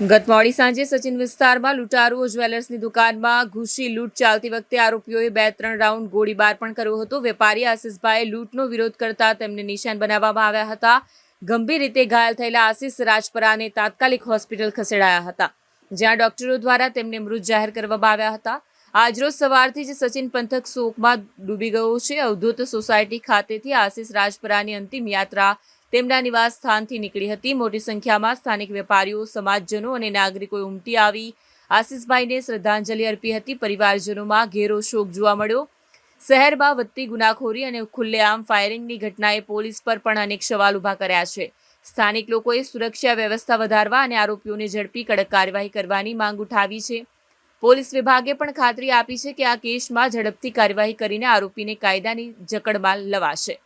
ગત મોડી સાંજે સચિન વિસ્તારમાં લૂંટારુઓ જ્વેલર્સની દુકાનમાં ઘૂસી લૂંટ ચાલતી વખતે આરોપીઓએ બે ત્રણ રાઉન્ડ ગોળીબાર પણ કર્યો હતો. વેપારી આશિષભાઈ લૂંટનો વિરોધ કરતા તેમને નિશાન બનાવવામાં આવ્યા હતા. ગંભીર રીતે ઘાયલ થયેલા આશિષ રાજપરાને તાત્કાલિક હોસ્પિટલ ખસેડાયા હતા, જ્યાં ડોક્ટરો દ્વારા તેમને મૃત જાહેર કરવામાં આવ્યા હતા. આજરોજ સવારથી જ સચિન પંથક શોકમાં ડૂબી ગયો છે. અવધૂત સોસાયટી ખાતેથી આશિષ રાજપરાની અંતિમ યાત્રા તેમના નિવાસ સ્થાનથી નીકળી હતી. મોટી સંખ્યામાં સ્થાનિક વેપારીઓ, સમાજજનો અને નાગરિકોએ ઉમટી આવી. આશિષભાઈને શ્રદ્ધાંજલિ અર્પી હતી. પરિવારજનોમાં ઘેરો શોક જોવા મળ્યો. શહેરમાં વધતી ગુનાખોરી અને ખુલ્લેઆમ ફાયરિંગની ઘટનાએ પોલીસ પર પણ અનેક સવાલ ઊભા કર્યા છે. સ્થાનિક લોકોએ સુરક્ષા વ્યવસ્થા વધારવા અને આરોપીઓને ઝડપી કડક કાર્યવાહી કરવાની માંગ ઉઠાવી છે. પોલીસ વિભાગે પણ ખાતરી આપી છે કે આ કેસમાં ઝડપથી કાર્યવાહી કરીને આરોપીને કાયદાની જકડમાં લવાશે.